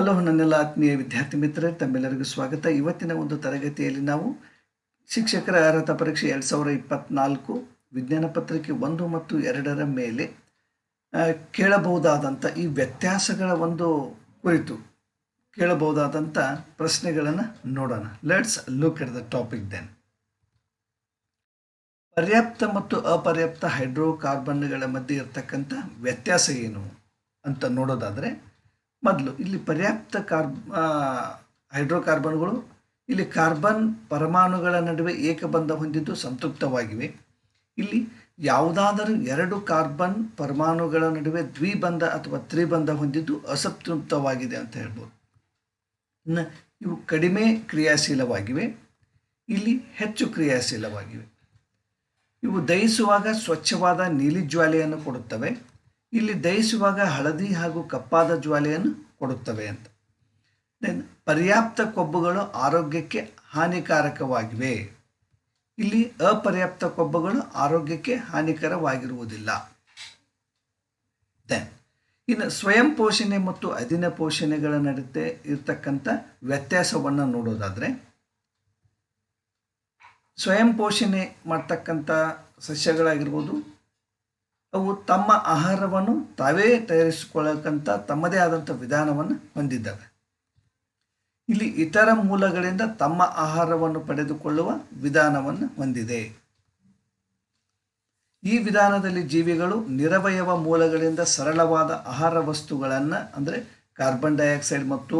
Hello ನನ್ನೆಲ್ಲ ಆತ್ಮೀಯ ವಿದ್ಯಾರ್ಥಿ ಮಿತ್ರರೇ, ತಮ್ಮೆಲ್ಲರಿಗೂ ಸ್ವಾಗತ. ಇವತ್ತಿನ ಒಂದು ತರಗತಿಯಲ್ಲಿ ನಾವು ಶಿಕ್ಷಕರ ಅರ್ಹತಾ ಪರೀಕ್ಷೆ ಎರಡು ಸಾವಿರ ಇಪ್ಪತ್ನಾಲ್ಕು ವಿಜ್ಞಾನ ಪತ್ರಿಕೆ ಒಂದು ಮತ್ತು ಎರಡರ ಮೇಲೆ ಕೇಳಬಹುದಾದಂಥ ಈ ವ್ಯತ್ಯಾಸಗಳ ಒಂದು ಕುರಿತು ಕೇಳಬಹುದಾದಂಥ ಪ್ರಶ್ನೆಗಳನ್ನು ನೋಡೋಣ. Let's look at the topic then ಪರ್ಯಾಪ್ತ ಮತ್ತು ಅಪರ್ಯಾಪ್ತ ಹೈಡ್ರೋಕಾರ್ಬನ್ಗಳ ಮಧ್ಯೆ ಇರತಕ್ಕಂಥ ವ್ಯತ್ಯಾಸ ಏನು ಅಂತ ನೋಡೋದಾದರೆ ಮೊದಲು. ಇಲ್ಲಿ ಪರ್ಯಾಪ್ತ ಕಾರ್ಬ್ ಹೈಡ್ರೋಕಾರ್ಬನ್ಗಳು, ಇಲ್ಲಿ ಕಾರ್ಬನ್ ಪರಮಾಣುಗಳ ನಡುವೆ ಏಕಬಂಧ ಹೊಂದಿದ್ದು ಸಂತೃಪ್ತವಾಗಿವೆ. ಇಲ್ಲಿ ಯಾವುದಾದರೂ ಎರಡು ಕಾರ್ಬನ್ ಪರಮಾಣುಗಳ ನಡುವೆ ದ್ವಿಬಂಧ ಅಥವಾ ತ್ರಿಬಂಧ ಹೊಂದಿದ್ದು ಅಸಂತೃಪ್ತವಾಗಿದೆ ಅಂತ ಹೇಳ್ಬೋದು. ಇನ್ನು ಇವು ಕಡಿಮೆ ಕ್ರಿಯಾಶೀಲವಾಗಿವೆ. ಇಲ್ಲಿ ಹೆಚ್ಚು ಕ್ರಿಯಾಶೀಲವಾಗಿವೆ. ಇವು ದಹಿಸುವಾಗ ಸ್ವಚ್ಛವಾದ ನೀಲಿ ಜ್ವಾಲೆಯನ್ನು ಕೊಡುತ್ತವೆ. ಇಲ್ಲಿ ದಹಿಸುವಾಗ ಹಳದಿ ಹಾಗೂ ಕಪ್ಪಾದ ಜ್ವಾಲೆಯನ್ನು ಕೊಡುತ್ತವೆ ಅಂತ. ದೆನ್ ಪರ್ಯಾಪ್ತ ಕೊಬ್ಬುಗಳು ಆರೋಗ್ಯಕ್ಕೆ ಹಾನಿಕಾರಕವಾಗಿವೆ. ಇಲ್ಲಿ ಅಪರ್ಯಾಪ್ತ ಕೊಬ್ಬುಗಳು ಆರೋಗ್ಯಕ್ಕೆ ಹಾನಿಕರವಾಗಿರುವುದಿಲ್ಲ. ದೆನ್ ಇನ್ನು ಸ್ವಯಂ ಪೋಷಣೆ ಮತ್ತು ಅಧೀನ ಪೋಷಣೆಗಳ ನಡುವೆ ಇರತಕ್ಕಂಥ ವ್ಯತ್ಯಾಸವನ್ನು ನೋಡೋದಾದರೆ, ಸ್ವಯಂ ಪೋಷಣೆ ಮಾಡ್ತಕ್ಕಂಥ ಸಸ್ಯಗಳಾಗಿರ್ಬೋದು ಅವು ತಮ್ಮ ಆಹಾರವನ್ನು ತಾವೇ ತಯಾರಿಸಿಕೊಳ್ಳಕ್ಕಂಥ ತಮ್ಮದೇ ಆದಂಥ ವಿಧಾನವನ್ನು ಹೊಂದಿದ್ದಾವೆ. ಇಲ್ಲಿ ಇತರ ಮೂಲಗಳಿಂದ ತಮ್ಮ ಆಹಾರವನ್ನು ಪಡೆದುಕೊಳ್ಳುವ ವಿಧಾನವನ್ನು ಹೊಂದಿದೆ. ಈ ವಿಧಾನದಲ್ಲಿ ಜೀವಿಗಳು ನಿರವಯವ ಮೂಲಗಳಿಂದ ಸರಳವಾದ ಆಹಾರ ವಸ್ತುಗಳನ್ನು ಅಂದರೆ ಕಾರ್ಬನ್ ಡೈಆಕ್ಸೈಡ್ ಮತ್ತು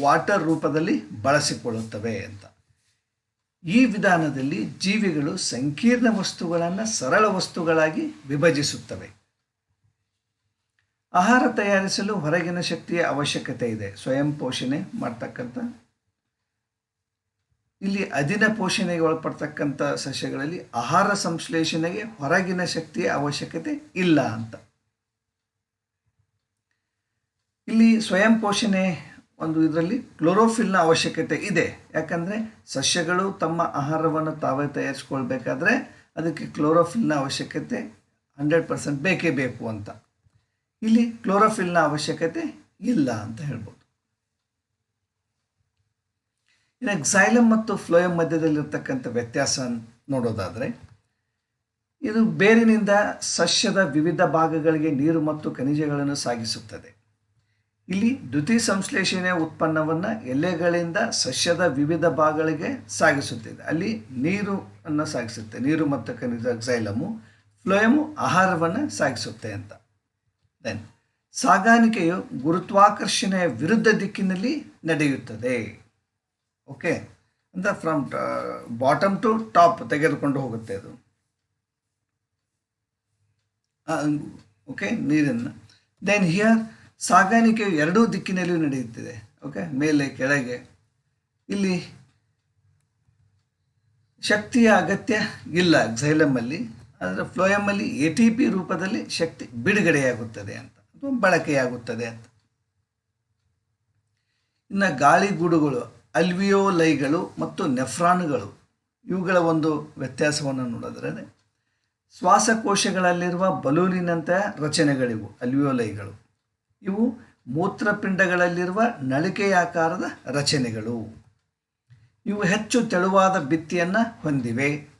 ವಾಟರ್ ರೂಪದಲ್ಲಿ ಬಳಸಿಕೊಳ್ಳುತ್ತವೆ ಅಂತ. ಈ ವಿಧಾನದಲ್ಲಿ ಜೀವಿಗಳು ಸಂಕೀರ್ಣ ವಸ್ತುಗಳನ್ನು ಸರಳ ವಸ್ತುಗಳಾಗಿ ವಿಭಜಿಸುತ್ತವೆ. ಆಹಾರ ತಯಾರಿಸಲು ಹೊರಗಿನ ಶಕ್ತಿಯ ಅವಶ್ಯಕತೆ ಇದೆ. ಸ್ವಯಂ ಪೋಷಣೆ ಮಾಡ್ತಕ್ಕಂಥ, ಇಲ್ಲಿ ಅದಿನ ಪೋಷಣೆಗೆ ಒಳಪಡ್ತಕ್ಕಂಥ ಸಸ್ಯಗಳಲ್ಲಿ ಆಹಾರ ಸಂಶ್ಲೇಷಣೆಗೆ ಹೊರಗಿನ ಶಕ್ತಿಯ ಅವಶ್ಯಕತೆ ಇಲ್ಲ ಅಂತ. ಇಲ್ಲಿ ಸ್ವಯಂ ಪೋಷಣೆ ಒಂದು ಇದರಲ್ಲಿ ಕ್ಲೋರೋಫಿಲ್ನ ಅವಶ್ಯಕತೆ ಇದೆ. ಯಾಕಂದರೆ ಸಸ್ಯಗಳು ತಮ್ಮ ಆಹಾರವನ್ನು ತಾವೇ ತಯಾರಿಸ್ಕೊಳ್ಬೇಕಾದ್ರೆ ಅದಕ್ಕೆ ಕ್ಲೋರೋಫಿಲ್ನ ಅವಶ್ಯಕತೆ ಹಂಡ್ರೆಡ್ ಪರ್ಸೆಂಟ್ ಬೇಕೇ ಬೇಕು ಅಂತ. ಇಲ್ಲಿ ಕ್ಲೋರೋಫಿಲ್ನ ಅವಶ್ಯಕತೆ ಇಲ್ಲ ಅಂತ ಹೇಳ್ಬೋದು. ಇನ್ನು ಎಕ್ಸೈಲಮ್ ಮತ್ತು ಫ್ಲೋಯಮ್ ಮಧ್ಯದಲ್ಲಿರ್ತಕ್ಕಂಥ ವ್ಯತ್ಯಾಸ ನೋಡೋದಾದರೆ, ಇದು ಬೇರಿನಿಂದ ಸಸ್ಯದ ವಿವಿಧ ಭಾಗಗಳಿಗೆ ನೀರು ಮತ್ತು ಖನಿಜಗಳನ್ನು ಸಾಗಿಸುತ್ತದೆ. ಇಲ್ಲಿ ದ್ಯುತಿ ಸಂಶ್ಲೇಷಣೆಯ ಉತ್ಪನ್ನವನ್ನು ಎಲೆಗಳಿಂದ ಸಸ್ಯದ ವಿವಿಧ ಭಾಗಗಳಿಗೆ ಸಾಗಿಸುತ್ತಿದೆ ಅಲ್ಲಿ ನೀರು ಅನ್ನು ಸಾಗಿಸುತ್ತೆ. ನೀರು ಮತ್ತು ಖನಿಜ ಎಕ್ಸೈಲಮು ಫ್ಲೋಯಮು ಆಹಾರವನ್ನು ಸಾಗಿಸುತ್ತೆ ಅಂತ. ದೆನ್ ಸಾಗಾಣಿಕೆಯು ಗುರುತ್ವಾಕರ್ಷಣೆಯ ವಿರುದ್ಧ ದಿಕ್ಕಿನಲ್ಲಿ ನಡೆಯುತ್ತದೆ. ಓಕೆ ಅಂದರೆ ಫ್ರಮ್ ಬಾಟಮ್ ಟು ಟಾಪ್ ತೆಗೆದುಕೊಂಡು ಹೋಗುತ್ತೆ ಅದು. ಓಕೆ ನೀರನ್ನು. ದೆನ್ ಹಿಯರ್ ಸಾಗಾಣಿಕೆಯು ಎರಡೂ ದಿಕ್ಕಿನಲ್ಲಿಯೂ ನಡೆಯುತ್ತಿದೆ. ಓಕೆ ಮೇಲೆ, ಕೆಳಗೆ. ಇಲ್ಲಿ ಶಕ್ತಿಯ ಅಗತ್ಯ ಇಲ್ಲ ಝೈಲಮ್ಮಲ್ಲಿ ಆದರೆ ಫ್ಲೋಯಮ್ಮಲ್ಲಿ ಎ ಟಿ ಪಿ ರೂಪದಲ್ಲಿ ಶಕ್ತಿ ಬಿಡುಗಡೆಯಾಗುತ್ತದೆ ಅಂತ. ಅಥವಾ ಬಳಕೆಯಾಗುತ್ತದೆ ಅಂತ. ಇನ್ನು ಗಾಳಿಗೂಡುಗಳು ಅಲ್ವಿಯೋಲೈಗಳು ಮತ್ತು ನೆಫ್ರಾನ್ಗಳು, ಇವುಗಳ ಒಂದು ವ್ಯತ್ಯಾಸವನ್ನು ನೋಡಿದ್ರೆ ಶ್ವಾಸಕೋಶಗಳಲ್ಲಿರುವ ಬಲೂನಿನಂತಹ ರಚನೆಗಳಿವು, ಅಲ್ವಿಯೋಲೈಗಳು. ಇವು ಮೂತ್ರಪಿಂಡಗಳಲ್ಲಿರುವ ನಳಿಕೆಯಾಕಾರದ ರಚನೆಗಳು. ಇವು ಹೆಚ್ಚು ತೆಳುವಾದ ಭಿತ್ತಿಯನ್ನು ಹೊಂದಿವೆ.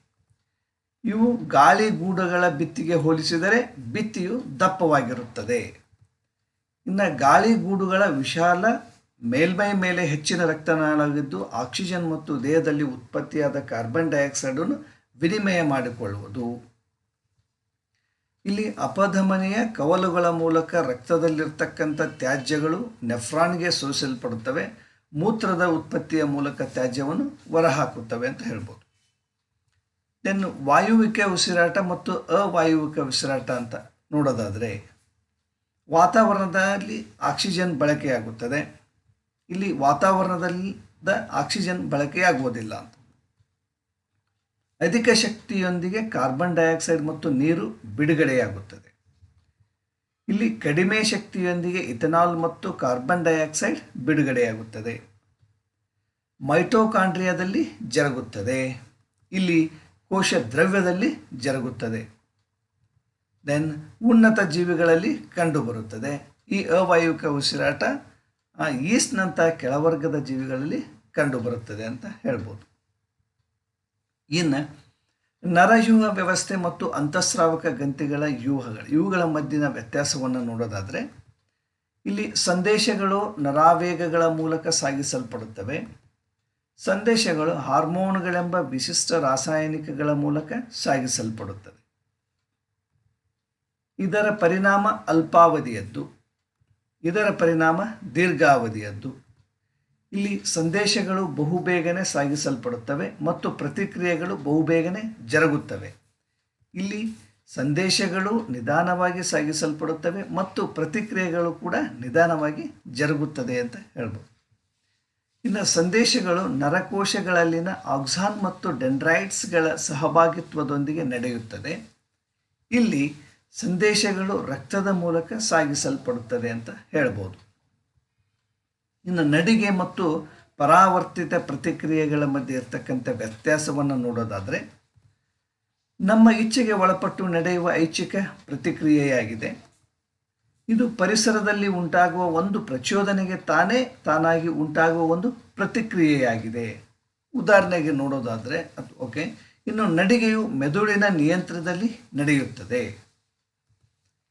ಇವು ಗಾಳಿಗೂಡುಗಳ ಭಿತ್ತಿಗೆ ಹೋಲಿಸಿದರೆ ಭಿತ್ತಿಯು ದಪ್ಪವಾಗಿರುತ್ತದೆ. ಇನ್ನು ಗಾಳಿಗೂಡುಗಳ ವಿಶಾಲ, ಮೇಲ್ಮೈ ಮೇಲೆ ಹೆಚ್ಚಿನ ರಕ್ತನಾಳವಿದ್ದು ಆಕ್ಸಿಜನ್ ಮತ್ತು ದೇಹದಲ್ಲಿ ಉತ್ಪತ್ತಿಯಾದ ಕಾರ್ಬನ್ ಡೈಆಕ್ಸೈಡನ್ನು ವಿನಿಮಯ ಮಾಡಿಕೊಳ್ಳುವುದು. ಇಲ್ಲಿ ಅಪಧಮನಿಯ ಕವಲುಗಳ ಮೂಲಕ ರಕ್ತದಲ್ಲಿರ್ತಕ್ಕಂಥ ತ್ಯಾಜ್ಯಗಳು ನೆಫ್ರಾನ್ಗೆ ಸೋಸಲ್ಪಡುತ್ತವೆ ಮೂತ್ರದ ಉತ್ಪತ್ತಿಯ ಮೂಲಕ ತ್ಯಾಜ್ಯವನ್ನು ಹೊರಹಾಕುತ್ತವೆ ಅಂತ ಹೇಳ್ಬೋದು. ದೆನ್ ವಾಯುವಿಕೆ ಉಸಿರಾಟ ಮತ್ತು ಅವಾಯುವಿಕ ಉಸಿರಾಟ ಅಂತ ನೋಡೋದಾದರೆ, ವಾತಾವರಣದಲ್ಲಿ ಆಕ್ಸಿಜನ್ ಬಳಕೆಯಾಗುತ್ತದೆ. ಇಲ್ಲಿ ವಾತಾವರಣದಲ್ಲಿ ಆಕ್ಸಿಜನ್ ಬಳಕೆಯಾಗುವುದಿಲ್ಲ ಅಂತ. ಅಧಿಕ ಶಕ್ತಿಯೊಂದಿಗೆ ಕಾರ್ಬನ್ ಡೈಆಕ್ಸೈಡ್ ಮತ್ತು ನೀರು ಬಿಡುಗಡೆಯಾಗುತ್ತದೆ. ಇಲ್ಲಿ ಕಡಿಮೆ ಶಕ್ತಿಯೊಂದಿಗೆ ಇಥನಾಲ್ ಮತ್ತು ಕಾರ್ಬನ್ ಡೈಆಕ್ಸೈಡ್ ಬಿಡುಗಡೆಯಾಗುತ್ತದೆ. ಮೈಟೋಕಾಂಡ್ರಿಯಾದಲ್ಲಿ ಜರುಗುತ್ತದೆ. ಇಲ್ಲಿ ಕೋಶ ದ್ರವ್ಯದಲ್ಲಿ ಜರುಗುತ್ತದೆ. ದೆನ್ ಉನ್ನತ ಜೀವಿಗಳಲ್ಲಿ ಕಂಡುಬರುತ್ತದೆ. ಈ ಅವಾಯುವಿಕ ಉಸಿರಾಟ ಈಸ್ಟ್ನಂತಹ ಕೆಳವರ್ಗದ ಜೀವಿಗಳಲ್ಲಿ ಕಂಡುಬರುತ್ತದೆ ಅಂತ ಹೇಳ್ಬೋದು. ಇನ್ನು ನರಯೂಹ ವ್ಯವಸ್ಥೆ ಮತ್ತು ಅಂತಃಸ್ರಾವಕ ಗಂತಿಗಳ ಯೂಹಗಳು ಇವುಗಳ ಮಧ್ಯದ ವ್ಯತ್ಯಾಸವನ್ನು ನೋಡೋದಾದರೆ, ಇಲ್ಲಿ ಸಂದೇಶಗಳು ನರಾವೇಗಗಳ ಮೂಲಕ ಸಾಗಿಸಲ್ಪಡುತ್ತವೆ. ಸಂದೇಶಗಳು ಹಾರ್ಮೋನ್ಗಳೆಂಬ ವಿಶಿಷ್ಟ ರಾಸಾಯನಿಕಗಳ ಮೂಲಕ ಸಾಗಿಸಲ್ಪಡುತ್ತದೆ ಇದರ ಪರಿಣಾಮ ಅಲ್ಪಾವಧಿಯದ್ದು. ಇದರ ಪರಿಣಾಮ ದೀರ್ಘಾವಧಿಯದ್ದು. ಇಲ್ಲಿ ಸಂದೇಶಗಳು ಬಹುಬೇಗನೆ ಸಾಗಿಸಲ್ಪಡುತ್ತವೆ ಮತ್ತು ಪ್ರತಿಕ್ರಿಯೆಗಳು ಬಹುಬೇಗನೆ ಜರುಗುತ್ತವೆ. ಇಲ್ಲಿ ಸಂದೇಶಗಳು ನಿಧಾನವಾಗಿ ಸಾಗಿಸಲ್ಪಡುತ್ತವೆ ಮತ್ತು ಪ್ರತಿಕ್ರಿಯೆಗಳು ಕೂಡ ನಿಧಾನವಾಗಿ ಜರುಗುತ್ತದೆ ಅಂತ ಹೇಳ್ಬೋದು. ಇನ್ನು ಸಂದೇಶಗಳು ನರಕೋಶಗಳಲ್ಲಿನ ಆಕ್ಸಾನ್ ಮತ್ತು ಡೆಂಡ್ರೈಟ್ಸ್ಗಳ ಸಹಭಾಗಿತ್ವದೊಂದಿಗೆ ನಡೆಯುತ್ತದೆ. ಇಲ್ಲಿ ಸಂದೇಶಗಳು ರಕ್ತದ ಮೂಲಕ ಸಾಗಿಸಲ್ಪಡುತ್ತದೆ ಅಂತ ಹೇಳ್ಬೋದು. ಇನ್ನು ನಡಿಗೆ ಮತ್ತು ಪರಾವರ್ತಿತ ಪ್ರತಿಕ್ರಿಯೆಗಳ ಮಧ್ಯೆ ಇರತಕ್ಕಂಥ ವ್ಯತ್ಯಾಸವನ್ನು ನೋಡೋದಾದರೆ, ನಮ್ಮ ಇಚ್ಛೆಗೆ ಒಳಪಟ್ಟು ನಡೆಯುವ ಐಚ್ಛಿಕ ಪ್ರತಿಕ್ರಿಯೆಯಾಗಿದೆ. ಇದು ಪರಿಸರದಲ್ಲಿ ಉಂಟಾಗುವ ಒಂದು ಪ್ರಚೋದನೆಗೆ ತಾನೇ ತಾನಾಗಿ ಉಂಟಾಗುವ ಒಂದು ಪ್ರತಿಕ್ರಿಯೆಯಾಗಿದೆ. ಉದಾಹರಣೆಗೆ ನೋಡೋದಾದರೆ ಓಕೆ, ಇನ್ನು ನಡಿಗೆಯು ಮೆದುಳಿನ ನಿಯಂತ್ರಣದಲ್ಲಿ ನಡೆಯುತ್ತದೆ.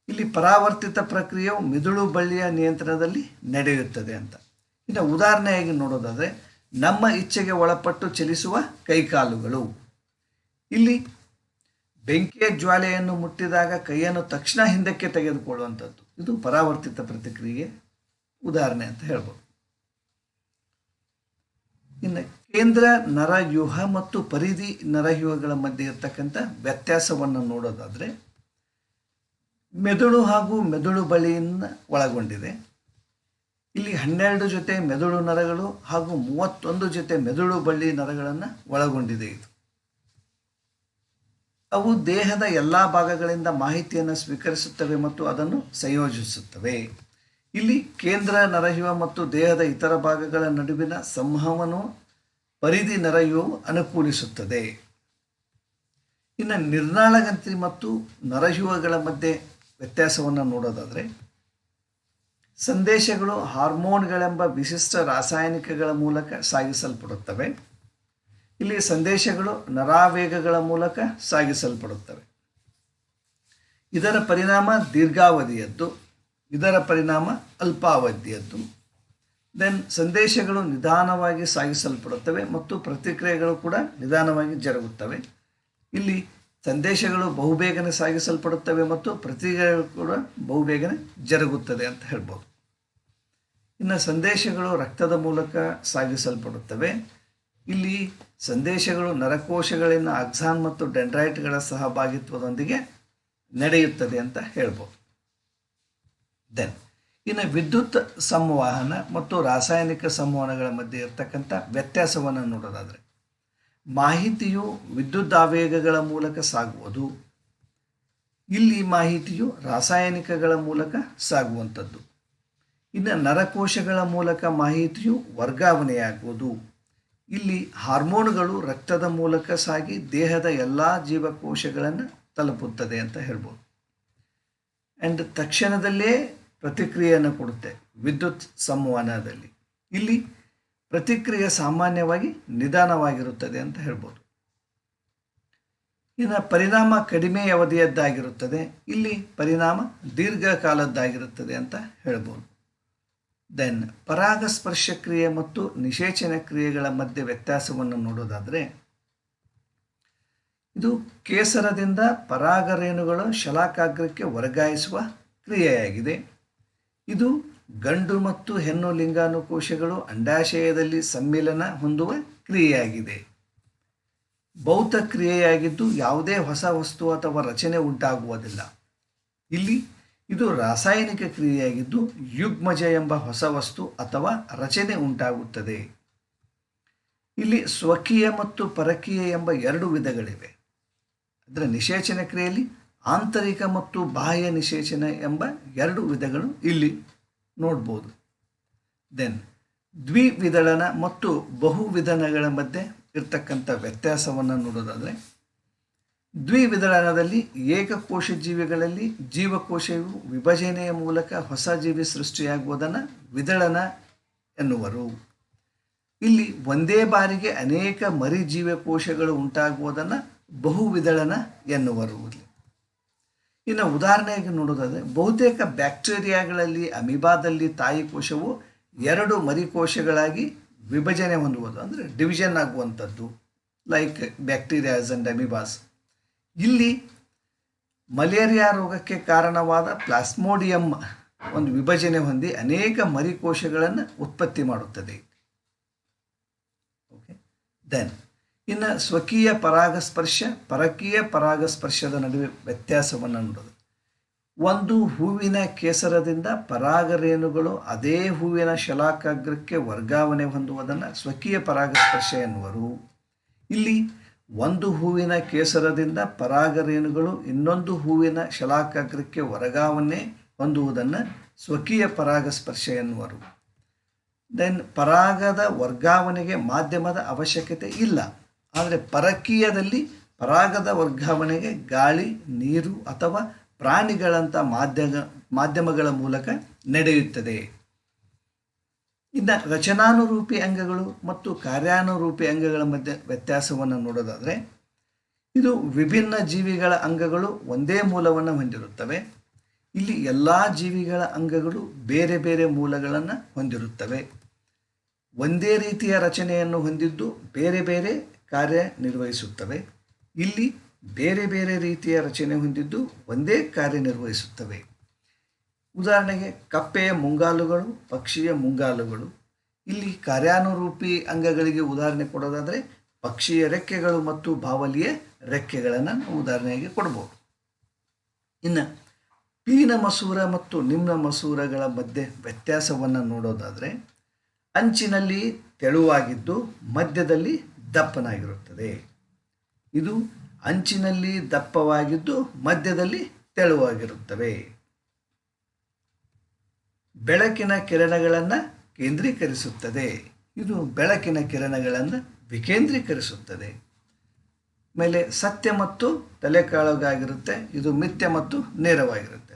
ಇಲ್ಲಿ ಪರಾವರ್ತಿತ ಪ್ರಕ್ರಿಯೆಯು ಮೆದುಳು ಬಳ್ಳಿಯ ನಿಯಂತ್ರಣದಲ್ಲಿ ನಡೆಯುತ್ತದೆ ಅಂತ. ಇನ್ನು ಉದಾಹರಣೆಯಾಗಿ ನೋಡೋದಾದರೆ ನಮ್ಮ ಇಚ್ಛೆಗೆ ಒಳಪಟ್ಟು ಚಲಿಸುವ ಕೈಕಾಲುಗಳು. ಇಲ್ಲಿ ಬೆಂಕಿಯ ಜ್ವಾಲೆಯನ್ನು ಮುಟ್ಟಿದಾಗ ಕೈಯನ್ನು ತಕ್ಷಣ ಹಿಂದಕ್ಕೆ ತೆಗೆದುಕೊಳ್ಳುವಂಥದ್ದು. ಇದು ಪರಾವರ್ತಿತ ಪ್ರತಿಕ್ರಿಯೆ, ಉದಾಹರಣೆ ಅಂತ ಹೇಳ್ಬೋದು. ಇನ್ನು ಕೇಂದ್ರ ನರವ್ಯೂಹ ಮತ್ತು ಪರಿಧಿ ನರವ್ಯೂಹಗಳ ಮಧ್ಯೆ ಇರತಕ್ಕಂಥ ವ್ಯತ್ಯಾಸವನ್ನು ನೋಡೋದಾದರೆ, ಮೆದುಳು ಹಾಗೂ ಮೆದುಳು ಬಳಿಯನ್ನು ಒಳಗೊಂಡಿದೆ. ಇಲ್ಲಿ ಹನ್ನೆರಡು ಜೊತೆ ಮೆದುಳು ನರಗಳು ಹಾಗೂ ಮೂವತ್ತೊಂದು ಜೊತೆ ಮೆದುಳು ಬಳ್ಳಿ ನರಗಳನ್ನು ಒಳಗೊಂಡಿದೆ ಇದು. ಅವು ದೇಹದ ಎಲ್ಲ ಭಾಗಗಳಿಂದ ಮಾಹಿತಿಯನ್ನು ಸ್ವೀಕರಿಸುತ್ತವೆ ಮತ್ತು ಅದನ್ನು ಸಂಯೋಜಿಸುತ್ತವೆ. ಇಲ್ಲಿ ಕೇಂದ್ರ ನರಹಿವ ಮತ್ತು ದೇಹದ ಇತರ ಭಾಗಗಳ ನಡುವಿನ ಸಂವಹನವು ಪರಿಧಿ ನರಹಿವು ಅನುಕೂಲಿಸುತ್ತದೆ. ಇನ್ನು ನಿರ್ನಾಳಗಂತಿ ಮತ್ತು ನರಹಿವಗಳ ಮಧ್ಯೆ ವ್ಯತ್ಯಾಸವನ್ನು ನೋಡೋದಾದರೆ ಸಂದೇಶಗಳು ಹಾರ್ಮೋನ್ಗಳೆಂಬ ವಿಶಿಷ್ಟ ರಾಸಾಯನಿಕಗಳ ಮೂಲಕ ಸಾಗಿಸಲ್ಪಡುತ್ತವೆ. ಇಲ್ಲಿ ಸಂದೇಶಗಳು ನರಾವೇಗಗಳ ಮೂಲಕ ಸಾಗಿಸಲ್ಪಡುತ್ತವೆ. ಇದರ ಪರಿಣಾಮ ದೀರ್ಘಾವಧಿಯದ್ದು. ಇದರ ಪರಿಣಾಮ ಅಲ್ಪಾವಧಿಯದ್ದು. ದೆನ್ ಸಂದೇಶಗಳು ನಿಧಾನವಾಗಿ ಸಾಗಿಸಲ್ಪಡುತ್ತವೆ ಮತ್ತು ಪ್ರತಿಕ್ರಿಯೆಗಳು ಕೂಡ ನಿಧಾನವಾಗಿ ಜರುಗುತ್ತವೆ. ಇಲ್ಲಿ ಸಂದೇಶಗಳು ಬಹುಬೇಗನೆ ಸಾಗಿಸಲ್ಪಡುತ್ತವೆ ಮತ್ತು ಪ್ರತಿಕ್ರಿಯೆಗಳು ಕೂಡ ಬಹುಬೇಗನೆ ಜರುಗುತ್ತದೆ ಅಂತ ಹೇಳ್ಬೋದು. ಇನ್ನು ಸಂದೇಶಗಳು ರಕ್ತದ ಮೂಲಕ ಸಾಗಿಸಲ್ಪಡುತ್ತವೆ. ಇಲ್ಲಿ ಸಂದೇಶಗಳು ನರಕೋಶಗಳಿನ ಅಕ್ಸಾನ್ ಮತ್ತು ಡೆಂಡ್ರೈಟ್ಗಳ ಸಹಭಾಗಿತ್ವದೊಂದಿಗೆ ನಡೆಯುತ್ತದೆ ಅಂತ ಹೇಳ್ಬೋದು. ದೆನ್ ಇನ್ನು ವಿದ್ಯುತ್ ಸಂವಹನ ಮತ್ತು ರಾಸಾಯನಿಕ ಸಂವಹನಗಳ ಮಧ್ಯೆ ಇರತಕ್ಕಂಥ ವ್ಯತ್ಯಾಸವನ್ನು ನೋಡೋದಾದರೆ ಮಾಹಿತಿಯು ವಿದ್ಯುದಾವೇಗಗಳ ಮೂಲಕ ಸಾಗುವುದು. ಇಲ್ಲಿ ಮಾಹಿತಿಯು ರಾಸಾಯನಿಕಗಳ ಮೂಲಕ ಸಾಗುವಂಥದ್ದು. ಇನ್ನು ನರಕೋಶಗಳ ಮೂಲಕ ಮಾಹಿತಿಯು ವರ್ಗಾವಣೆಯಾಗುವುದು. ಇಲ್ಲಿ ಹಾರ್ಮೋನುಗಳು ರಕ್ತದ ಮೂಲಕ ಸಾಗಿ ದೇಹದ ಎಲ್ಲ ಜೀವಕೋಶಗಳನ್ನು ತಲುಪುತ್ತದೆ ಅಂತ ಹೇಳ್ಬೋದು. ಆ್ಯಂಡ್ ತಕ್ಷಣದಲ್ಲೇ ಪ್ರತಿಕ್ರಿಯೆಯನ್ನು ಕೊಡುತ್ತೆ ವಿದ್ಯುತ್ ಸಂವಹನದಲ್ಲಿ. ಇಲ್ಲಿ ಪ್ರತಿಕ್ರಿಯೆ ಸಾಮಾನ್ಯವಾಗಿ ನಿಧಾನವಾಗಿರುತ್ತದೆ ಅಂತ ಹೇಳ್ಬೋದು. ಇನ್ನು ಪರಿಣಾಮ ಕಡಿಮೆ ಅವಧಿಯದ್ದಾಗಿರುತ್ತದೆ, ಇಲ್ಲಿ ಪರಿಣಾಮ ದೀರ್ಘಕಾಲದ್ದಾಗಿರುತ್ತದೆ ಅಂತ ಹೇಳ್ಬೋದು. ದೆನ್ ಪರಾಗಸ್ಪರ್ಶ ಕ್ರಿಯೆ ಮತ್ತು ನಿಷೇಚನ ಕ್ರಿಯೆಗಳ ಮಧ್ಯೆ ವ್ಯತ್ಯಾಸವನ್ನು ನೋಡೋದಾದರೆ, ಇದು ಕೇಸರದಿಂದ ಪರಾಗರೇಣುಗಳು ಶಲಾಕಾಗ್ರಕ್ಕೆ ವರ್ಗಾಯಿಸುವ ಕ್ರಿಯೆಯಾಗಿದೆ. ಇದು ಗಂಡು ಮತ್ತು ಹೆಣ್ಣು ಲಿಂಗಾನುಕೋಶಗಳು ಅಂಡಾಶಯದಲ್ಲಿ ಸಮ್ಮಿಲನ ಹೊಂದುವ ಕ್ರಿಯೆಯಾಗಿದೆ. ಭೌತ ಕ್ರಿಯೆಯಾಗಿದ್ದು ಯಾವುದೇ ಹೊಸ ವಸ್ತು ಅಥವಾ ರಚನೆ ಉಂಟಾಗುವುದಿಲ್ಲ. ಇಲ್ಲಿ ಇದು ರಾಸಾಯನಿಕ ಕ್ರಿಯೆಯಾಗಿದ್ದು ಯುಗ್ಮಜ ಎಂಬ ಹೊಸ ವಸ್ತು ಅಥವಾ ರಚನೆ ಉಂಟಾಗುತ್ತದೆ. ಇಲ್ಲಿ ಸ್ವಕೀಯ ಮತ್ತು ಪರಕೀಯ ಎಂಬ ಎರಡು ವಿಧಗಳಿವೆ. ಅದರ ನಿಷೇಚನ ಕ್ರಿಯೆಯಲ್ಲಿ ಆಂತರಿಕ ಮತ್ತು ಬಾಹ್ಯ ನಿಷೇಚನ ಎಂಬ ಎರಡು ವಿಧಗಳು ಇಲ್ಲಿ ನೋಡ್ಬೋದು. ದೆನ್ ದ್ವಿವಿದಳನ ಮತ್ತು ಬಹುವಿಧನಗಳ ಮಧ್ಯೆ ಇರ್ತಕ್ಕಂಥ ವ್ಯತ್ಯಾಸವನ್ನು ನೋಡೋದಾದರೆ, ದ್ವಿವಿದಳನದಲ್ಲಿ ಏಕಕೋಶ ಜೀವಿಗಳಲ್ಲಿ ಜೀವಕೋಶವು ವಿಭಜನೆಯ ಮೂಲಕ ಹೊಸ ಜೀವಿ ಸೃಷ್ಟಿಯಾಗುವುದನ್ನು ವಿದಳನ ಎನ್ನುವರು. ಇಲ್ಲಿ ಒಂದೇ ಬಾರಿಗೆ ಅನೇಕ ಮರಿ ಜೀವಕೋಶಗಳು ಉಂಟಾಗುವುದನ್ನು ಬಹುವಿದಳನ ಎನ್ನುವರು. ಇಲ್ಲಿ ಇನ್ನು ಉದಾಹರಣೆಗೆ ನೋಡೋದಾದರೆ ಬಹುತೇಕ ಬ್ಯಾಕ್ಟೀರಿಯಾಗಳಲ್ಲಿ ಅಮಿಬಾದಲ್ಲಿ ತಾಯಿ ಕೋಶವು ಎರಡು ಮರಿಕೋಶಗಳಾಗಿ ವಿಭಜನೆ ಹೊಂದುವುದು, ಅಂದರೆ ಡಿವಿಷನ್ ಆಗುವಂಥದ್ದು ಲೈಕ್ ಬ್ಯಾಕ್ಟೀರಿಯಾಸ್ ಅಂಡ್ ಅಮಿಬಾಸ್ ಇಲ್ಲಿ ಮಲೇರಿಯಾ ರೋಗಕ್ಕೆ ಕಾರಣವಾದ ಪ್ಲಾಸ್ಮೋಡಿಯಂ ಒಂದು ವಿಭಜನೆ ಹೊಂದಿ ಅನೇಕ ಮರಿಕೋಶಗಳನ್ನು ಉತ್ಪತ್ತಿ ಮಾಡುತ್ತದೆ. ಓಕೆ ದೆನ್ ಇನ್ನು ಸ್ವಕೀಯ ಪರಾಗಸ್ಪರ್ಶ, ಪರಕೀಯ ಪರಾಗಸ್ಪರ್ಶದ ನಡುವೆ ವ್ಯತ್ಯಾಸವನ್ನು ನೋಡೋದು. ಒಂದು ಹೂವಿನ ಕೇಸರದಿಂದ ಪರಾಗರೇಣುಗಳು ಅದೇ ಹೂವಿನ ಶಲಾಕಾಗ್ರಕ್ಕೆ ವರ್ಗಾವಣೆ ಹೊಂದುವುದನ್ನು ಸ್ವಕೀಯ ಪರಾಗಸ್ಪರ್ಶ ಎನ್ನುವರು. ಇಲ್ಲಿ ಒಂದು ಹೂವಿನ ಕೇಸರದಿಂದ ಪರಾಗರೇಣುಗಳು ಇನ್ನೊಂದು ಹೂವಿನ ಶಲಾಕಾಗ್ರಕ್ಕೆ ವರ್ಗಾವಣೆ ಹೊಂದುವುದನ್ನು ಸ್ವಕೀಯ ಪರಾಗಸ್ಪರ್ಶ ಎನ್ನುವರು. ದೆನ್ ಪರಾಗದ ವರ್ಗಾವಣೆಗೆ ಮಾಧ್ಯಮದ ಅವಶ್ಯಕತೆ ಇಲ್ಲ. ಆದರೆ ಪರಕೀಯದಲ್ಲಿ ಪರಾಗದ ವರ್ಗಾವಣೆಗೆ ಗಾಳಿ, ನೀರು ಅಥವಾ ಪ್ರಾಣಿಗಳಂಥ ಮಾಧ್ಯಮ, ಮಾಧ್ಯಮಗಳ ಮೂಲಕ ನಡೆಯುತ್ತದೆ. ಇನ್ನು ರಚನಾನುರೂಪಿ ಅಂಗಗಳು ಮತ್ತು ಕಾರ್ಯಾನುರೂಪಿ ಅಂಗಗಳ ಮಧ್ಯೆ ವ್ಯತ್ಯಾಸವನ್ನು ನೋಡೋದಾದರೆ, ಇದು ವಿಭಿನ್ನ ಜೀವಿಗಳ ಅಂಗಗಳು ಒಂದೇ ಮೂಲವನ್ನು ಹೊಂದಿರುತ್ತವೆ. ಇಲ್ಲಿ ಎಲ್ಲ ಜೀವಿಗಳ ಅಂಗಗಳು ಬೇರೆ ಬೇರೆ ಮೂಲಗಳನ್ನು ಹೊಂದಿರುತ್ತವೆ. ಒಂದೇ ರೀತಿಯ ರಚನೆಯನ್ನು ಹೊಂದಿದ್ದು ಬೇರೆ ಬೇರೆ ಕಾರ್ಯನಿರ್ವಹಿಸುತ್ತವೆ. ಇಲ್ಲಿ ಬೇರೆ ಬೇರೆ ರೀತಿಯ ರಚನೆ ಹೊಂದಿದ್ದು ಒಂದೇ ಕಾರ್ಯನಿರ್ವಹಿಸುತ್ತವೆ. ಉದಾಹರಣೆಗೆ ಕಪ್ಪೆಯ ಮುಂಗಾಲುಗಳು, ಪಕ್ಷಿಯ ಮುಂಗಾಲುಗಳು. ಇಲ್ಲಿ ಕಾರ್ಯಾನುರೂಪಿ ಅಂಗಗಳಿಗೆ ಉದಾಹರಣೆ ಕೊಡೋದಾದರೆ ಪಕ್ಷಿಯ ರೆಕ್ಕೆಗಳು ಮತ್ತು ಬಾವಲಿಯ ರೆಕ್ಕೆಗಳನ್ನು ನಾವು ಉದಾಹರಣೆಗೆ ಕೊಡ್ಬೋದು. ಇನ್ನು ಪೀನ ಮಸೂರ ಮತ್ತು ನಿಮ್ನ ಮಸೂರಗಳ ಮಧ್ಯೆ ವ್ಯತ್ಯಾಸವನ್ನು ನೋಡೋದಾದರೆ ಅಂಚಿನಲ್ಲಿ ತೆಳುವಾಗಿದ್ದು ಮಧ್ಯದಲ್ಲಿ ದಪ್ಪನಾಗಿರುತ್ತದೆ. ಇದು ಅಂಚಿನಲ್ಲಿ ದಪ್ಪವಾಗಿದ್ದು ಮಧ್ಯದಲ್ಲಿ ತೆಳುವಾಗಿರುತ್ತವೆ. ಬೆಳಕಿನ ಕಿರಣಗಳನ್ನು ಕೇಂದ್ರೀಕರಿಸುತ್ತದೆ. ಇದು ಬೆಳಕಿನ ಕಿರಣಗಳನ್ನು ವಿಕೇಂದ್ರೀಕರಿಸುತ್ತದೆ. ಮೇಲೆ ಸತ್ಯ ಮತ್ತು ತಲೆಕಾಳುಗಾಗಿರುತ್ತೆ, ಇದು ಮಿಥ್ಯ ಮತ್ತು ನೇರವಾಗಿರುತ್ತೆ.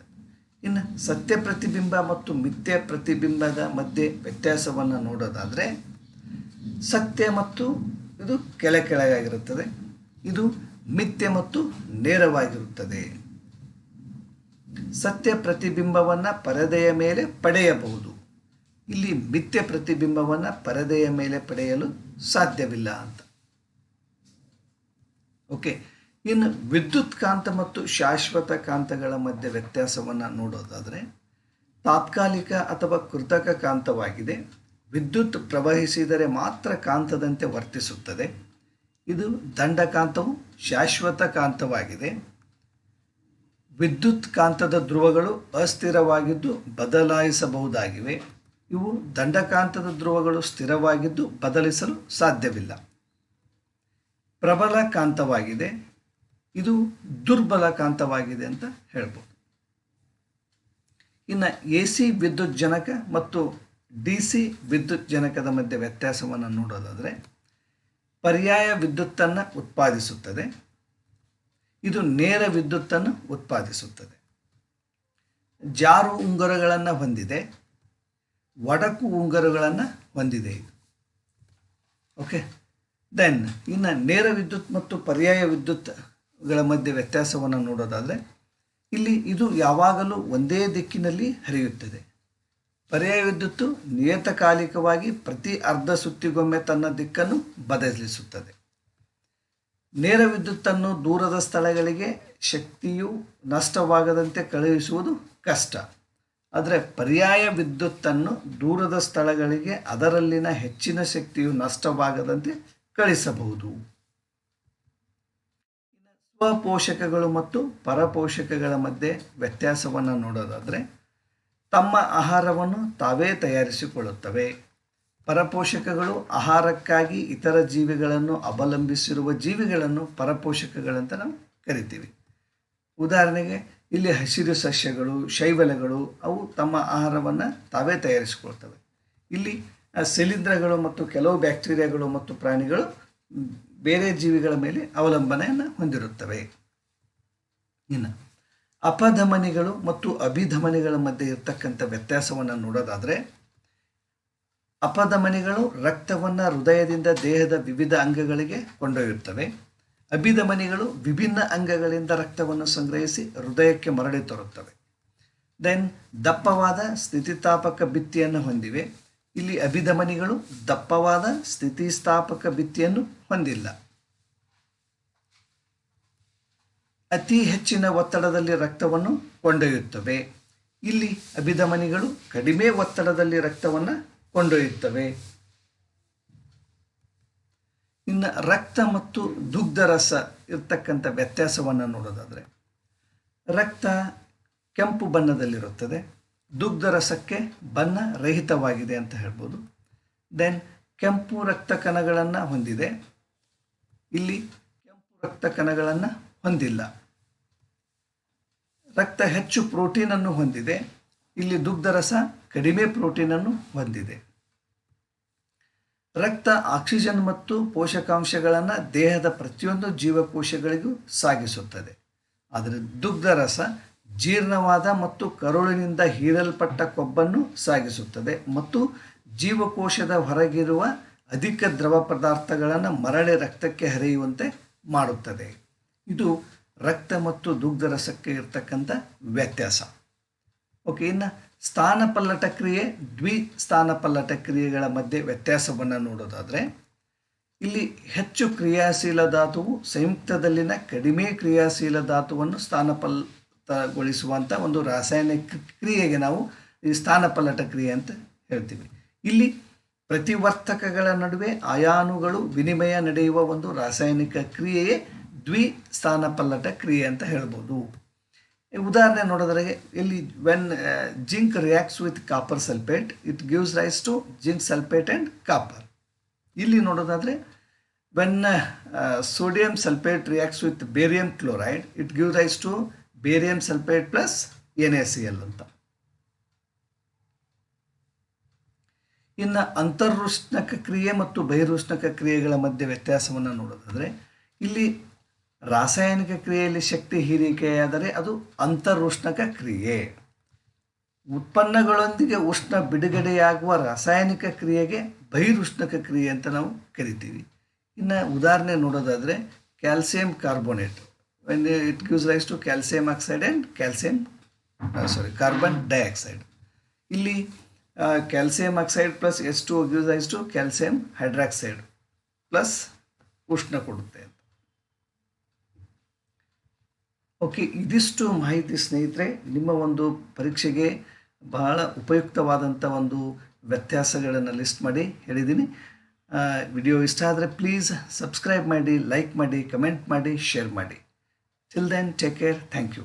ಇನ್ನು ಸತ್ಯ ಪ್ರತಿಬಿಂಬ ಮತ್ತು ಮಿಥ್ಯ ಪ್ರತಿಬಿಂಬದ ಮಧ್ಯೆ ವ್ಯತ್ಯಾಸವನ್ನು ನೋಡೋದಾದರೆ, ಸತ್ಯ ಮತ್ತು ಇದು ಕೆಳ ಕೆಳಗಾಗಿರುತ್ತದೆ. ಇದು ಮಿಥ್ಯ ಮತ್ತು ನೇರವಾಗಿರುತ್ತದೆ. ಸತ್ಯ ಪ್ರತಿಬಿಂಬವನ್ನು ಪರದೆಯ ಮೇಲೆ ಪಡೆಯಬಹುದು. ಇಲ್ಲಿ ಮಿಥ್ಯ ಪ್ರತಿಬಿಂಬವನ್ನು ಪರದೆಯ ಮೇಲೆ ಪಡೆಯಲು ಸಾಧ್ಯವಿಲ್ಲ ಅಂತ. ಓಕೆ, ಇನ್ನು ವಿದ್ಯುತ್ ಕಾಂತ ಮತ್ತು ಶಾಶ್ವತ ಕಾಂತಗಳ ಮಧ್ಯೆ ವ್ಯತ್ಯಾಸವನ್ನು ನೋಡೋದಾದರೆ ತಾತ್ಕಾಲಿಕ ಅಥವಾ ಕೃತಕ ಕಾಂತವಾಗಿದೆ. ವಿದ್ಯುತ್ ಪ್ರವಹಿಸಿದರೆ ಮಾತ್ರ ಕಾಂತದಂತೆ ವರ್ತಿಸುತ್ತದೆ. ಇದು ದಂಡಕಾಂತವು ಶಾಶ್ವತ ಕಾಂತವಾಗಿದೆ. ವಿದ್ಯುತ್ ಕಾಂತದ ಧ್ರುವಗಳು ಅಸ್ಥಿರವಾಗಿದ್ದು ಬದಲಾಯಿಸಬಹುದಾಗಿವೆ. ಇವು ದಂಡಕಾಂತದ ಧ್ರುವಗಳು ಸ್ಥಿರವಾಗಿದ್ದು ಬದಲಿಸಲು ಸಾಧ್ಯವಿಲ್ಲ. ಪ್ರಬಲ ಕಾಂತವಾಗಿದೆ. ಇದು ದುರ್ಬಲ ಕಾಂತವಾಗಿದೆ ಅಂತ ಹೇಳ್ಬೋದು. ಇನ್ನು ಎ ಸಿ ವಿದ್ಯುತ್ ಜನಕ ಮತ್ತು ಡಿ ಸಿ ವಿದ್ಯುತ್ ಜನಕದ ಮಧ್ಯೆ ವ್ಯತ್ಯಾಸವನ್ನು ನೋಡೋದಾದರೆ ಪರ್ಯಾಯ ವಿದ್ಯುತ್ತನ್ನು ಉತ್ಪಾದಿಸುತ್ತದೆ. ಇದು ನೇರ ವಿದ್ಯುತ್ತನ್ನು ಉತ್ಪಾದಿಸುತ್ತದೆ. ಜಾರು ಉಂಗುರಗಳನ್ನು ಹೊಂದಿದೆ. ಒಡಕು ಉಂಗುರಗಳನ್ನು ಹೊಂದಿದೆ ಇದು. ಓಕೆ ದೆನ್ ಇನ್ನು ನೇರ ವಿದ್ಯುತ್ ಮತ್ತು ಪರ್ಯಾಯ ವಿದ್ಯುತ್ಗಳ ಮಧ್ಯೆ ವ್ಯತ್ಯಾಸವನ್ನು ನೋಡೋದಾದರೆ, ಇಲ್ಲಿ ಇದು ಯಾವಾಗಲೂ ಒಂದೇ ದಿಕ್ಕಿನಲ್ಲಿ ಹರಿಯುತ್ತದೆ. ಪರ್ಯಾಯ ವಿದ್ಯುತ್ತು ನಿಯತಕಾಲಿಕವಾಗಿ ಪ್ರತಿ ಅರ್ಧ ಸುತ್ತಿಗೊಮ್ಮೆ ತನ್ನ ದಿಕ್ಕನ್ನು ಬದಲಿಸುತ್ತದೆ. ನೇರ ವಿದ್ಯುತ್ತನ್ನು ದೂರದ ಸ್ಥಳಗಳಿಗೆ ಶಕ್ತಿಯು ನಷ್ಟವಾಗದಂತೆ ಕಳುಹಿಸುವುದು ಕಷ್ಟ. ಆದರೆ ಪರ್ಯಾಯ ವಿದ್ಯುತ್ತನ್ನು ದೂರದ ಸ್ಥಳಗಳಿಗೆ ಅದರಲ್ಲಿನ ಹೆಚ್ಚಿನ ಶಕ್ತಿಯು ನಷ್ಟವಾಗದಂತೆ ಕಳಿಸಬಹುದು. ಸ್ವಪೋಷಕಗಳು ಮತ್ತು ಪರಪೋಷಕಗಳ ಮಧ್ಯೆ ವ್ಯತ್ಯಾಸವನ್ನು ನೋಡೋದಾದರೆ ತಮ್ಮ ಆಹಾರವನ್ನು ತಾವೇ ತಯಾರಿಸಿಕೊಳ್ಳುತ್ತವೆ. ಪರಪೋಷಕಗಳು ಆಹಾರಕ್ಕಾಗಿ ಇತರ ಜೀವಿಗಳನ್ನು ಅವಲಂಬಿಸಿರುವ ಜೀವಿಗಳನ್ನು ಪರಪೋಷಕಗಳಂತ ನಾವು ಕರಿತೀವಿ. ಉದಾಹರಣೆಗೆ ಇಲ್ಲಿ ಹಸಿರು ಸಸ್ಯಗಳು, ಶೈವಲಗಳು ಅವು ತಮ್ಮ ಆಹಾರವನ್ನು ತಾವೇ ತಯಾರಿಸಿಕೊಳ್ತವೆ. ಇಲ್ಲಿ ಶಿಲೀಂಧ್ರಗಳು ಮತ್ತು ಕೆಲವು ಬ್ಯಾಕ್ಟೀರಿಯಾಗಳು ಮತ್ತು ಪ್ರಾಣಿಗಳು ಬೇರೆ ಜೀವಿಗಳ ಮೇಲೆ ಅವಲಂಬನೆಯನ್ನು ಹೊಂದಿರುತ್ತವೆ. ಇನ್ನು ಅಪಧಮನಿಗಳು ಮತ್ತು ಅಭಿಧಮನಿಗಳ ಮಧ್ಯೆ ಇರತಕ್ಕಂಥ ವ್ಯತ್ಯಾಸವನ್ನು ನೋಡೋದಾದರೆ, ಅಪಧಮನಿಗಳು ರಕ್ತವನ್ನು ಹೃದಯದಿಂದ ದೇಹದ ವಿವಿಧ ಅಂಗಗಳಿಗೆ ಕೊಂಡೊಯ್ಯುತ್ತವೆ. ಅಭಿಧಮನಿಗಳು ವಿಭಿನ್ನ ಅಂಗಗಳಿಂದ ರಕ್ತವನ್ನು ಸಂಗ್ರಹಿಸಿ ಹೃದಯಕ್ಕೆ ಮರಳಿ ತರುತ್ತವೆ. ದೆನ್ ದಪ್ಪವಾದ ಸ್ಥಿತಿಸ್ಥಾಪಕ ಭಿತ್ತಿಯನ್ನು ಹೊಂದಿವೆ. ಇಲ್ಲಿ ಅಭಿಧಮನಿಗಳು ದಪ್ಪವಾದ ಸ್ಥಿತಿಸ್ಥಾಪಕ ಭಿತ್ತಿಯನ್ನು ಹೊಂದಿಲ್ಲ. ಅತಿ ಹೆಚ್ಚಿನ ಒತ್ತಡದಲ್ಲಿ ರಕ್ತವನ್ನು ಕೊಂಡೊಯ್ಯುತ್ತವೆ. ಇಲ್ಲಿ ಅಭಿಧಮನಿಗಳು ಕಡಿಮೆ ಒತ್ತಡದಲ್ಲಿ ರಕ್ತವನ್ನು ಕೊಂಡೊಯ್ಯುತ್ತವೆ. ಇನ್ನು ರಕ್ತ ಮತ್ತು ದುಗ್ಧರಸ ಇರ್ತಕ್ಕಂಥ ವ್ಯತ್ಯಾಸವನ್ನು ನೋಡೋದಾದರೆ, ರಕ್ತ ಕೆಂಪು ಬಣ್ಣದಲ್ಲಿರುತ್ತದೆ. ದುಗ್ಧರಸಕ್ಕೆ ಬಣ್ಣ ರಹಿತವಾಗಿದೆ ಅಂತ ಹೇಳ್ಬೋದು. ದೆನ್ ಕೆಂಪು ರಕ್ತ ಕಣಗಳನ್ನು ಹೊಂದಿದೆ. ಇಲ್ಲಿ ಕೆಂಪು ರಕ್ತ ಕಣಗಳನ್ನು ಹೊಂದಿಲ್ಲ ರಕ್ತ ಹೆಚ್ಚು ಪ್ರೋಟೀನನ್ನು ಹೊಂದಿದೆ. ಇಲ್ಲಿ ದುಗ್ಧರಸ ಕಡಿಮೆ ಪ್ರೋಟೀನನ್ನು ಹೊಂದಿದೆ. ರಕ್ತ ಆಕ್ಸಿಜನ್ ಮತ್ತು ಪೋಷಕಾಂಶಗಳನ್ನು ದೇಹದ ಪ್ರತಿಯೊಂದು ಜೀವಕೋಶಗಳಿಗೂ ಸಾಗಿಸುತ್ತದೆ. ಆದರೆ ದುಗ್ಧರಸ ಜೀರ್ಣವಾದ ಮತ್ತು ಕರುಳಿನಿಂದ ಹೀರಲ್ಪಟ್ಟ ಕೊಬ್ಬನ್ನು ಸಾಗಿಸುತ್ತದೆ ಮತ್ತು ಜೀವಕೋಶದ ಹೊರಗಿರುವ ಅಧಿಕ ದ್ರವ ಪದಾರ್ಥಗಳನ್ನು ಮರಳಿ ರಕ್ತಕ್ಕೆ ಹರಿಯುವಂತೆ ಮಾಡುತ್ತದೆ. ಇದು ರಕ್ತ ಮತ್ತು ದುಗ್ಧರಸಕ್ಕೆ ಇರ್ತಕ್ಕಂಥ ವ್ಯತ್ಯಾಸ. ಓಕೆ ಇನ್ನು ಸ್ಥಾನಪಲ್ಲಟ ಕ್ರಿಯೆ, ದ್ವಿ ಸ್ಥಾನಪಲ್ಲಟ ಕ್ರಿಯೆಗಳ ಮಧ್ಯೆ ವ್ಯತ್ಯಾಸವನ್ನು ನೋಡೋದಾದರೆ, ಇಲ್ಲಿ ಹೆಚ್ಚು ಕ್ರಿಯಾಶೀಲ ಧಾತುವು ಸಂಯುಕ್ತದಲ್ಲಿನ ಕಡಿಮೆ ಕ್ರಿಯಾಶೀಲ ಧಾತುವನ್ನು ಸ್ಥಾನಪಲ್ಲಟಗೊಳಿಸುವಂಥ ಒಂದು ರಾಸಾಯನಿಕ ಕ್ರಿಯೆಗೆ ನಾವು ಈ ಸ್ಥಾನಪಲ್ಲಟ ಕ್ರಿಯೆ ಅಂತ ಹೇಳ್ತೀವಿ. ಇಲ್ಲಿ ಪ್ರತಿವರ್ತಕಗಳ ನಡುವೆ ಅಯಾನುಗಳು ವಿನಿಮಯ ನಡೆಯುವ ಒಂದು ರಾಸಾಯನಿಕ ಕ್ರಿಯೆಯೇ ದ್ವಿ ಸ್ಥಾನಪಲ್ಲಟ ಕ್ರಿಯೆ ಅಂತ ಹೇಳ್ಬೋದು. ಉದಾಹರಣೆ ನೋಡಿದ್ರೆ ಇಲ್ಲಿ when zinc reacts with copper sulphate it gives rise to zinc sulphate and copper ಇಲ್ಲಿ ನೋಡೋದಾದರೆ when sodium sulphate reacts with barium chloride it give rise to barium sulphate plus N A C L ಅಂತ. ಇನ್ನು ಅಂತರ್ರುಷ್ಣಕ ಕ್ರಿಯೆ ಮತ್ತು ಬಹಿರುಷ್ಣಕ ಕ್ರಿಯೆಗಳ ಮಧ್ಯೆ ವ್ಯತ್ಯಾಸವನ್ನು ನೋಡೋದಾದರೆ ಇಲ್ಲಿ ರಾಸಾಯನಿಕ ಕ್ರಿಯೆಯಲ್ಲಿ ಶಕ್ತಿ ಹೀರಿಕೆಯಾದರೆ ಅದು ಅಂತರುಷ್ಣಕ ಕ್ರಿಯೆ. ಉತ್ಪನ್ನಗಳೊಂದಿಗೆ ಉಷ್ಣ ಬಿಡುಗಡೆಯಾಗುವ ರಾಸಾಯನಿಕ ಕ್ರಿಯೆಗೆ ಬಹಿರುಷ್ಣಕ ಕ್ರಿಯೆ ಅಂತ ನಾವು ಕರಿತೀವಿ. ಇನ್ನು ಉದಾಹರಣೆ ನೋಡೋದಾದರೆ calcium carbonate. When it gives rise to calcium oxide and calcium sorry carbon dioxide ಇಲ್ಲಿ calcium oxide plus S two gives rise to calcium hydroxide plus ಉಷ್ಣ ಕೊಡುತ್ತೆ ಅಂತ ಓಕೆ, ಇದಿಷ್ಟು ಮಾಹಿತಿ ಸ್ನೇಹಿತರೆ, ನಿಮ್ಮ ಒಂದು ಪರೀಕ್ಷೆಗೆ ಬಹಳ ಉಪಯುಕ್ತವಾದಂಥ ಒಂದು ವ್ಯತ್ಯಾಸಗಳನ್ನು ಲಿಸ್ಟ್ ಮಾಡಿ ಹೇಳಿದ್ದೀನಿ. ವಿಡಿಯೋ ಇಷ್ಟ ಆದರೆ ಪ್ಲೀಸ್ ಸಬ್ಸ್ಕ್ರೈಬ್ ಮಾಡಿ, ಲೈಕ್ ಮಾಡಿ, ಕಮೆಂಟ್ ಮಾಡಿ, ಶೇರ್ ಮಾಡಿ. Till then take care thank you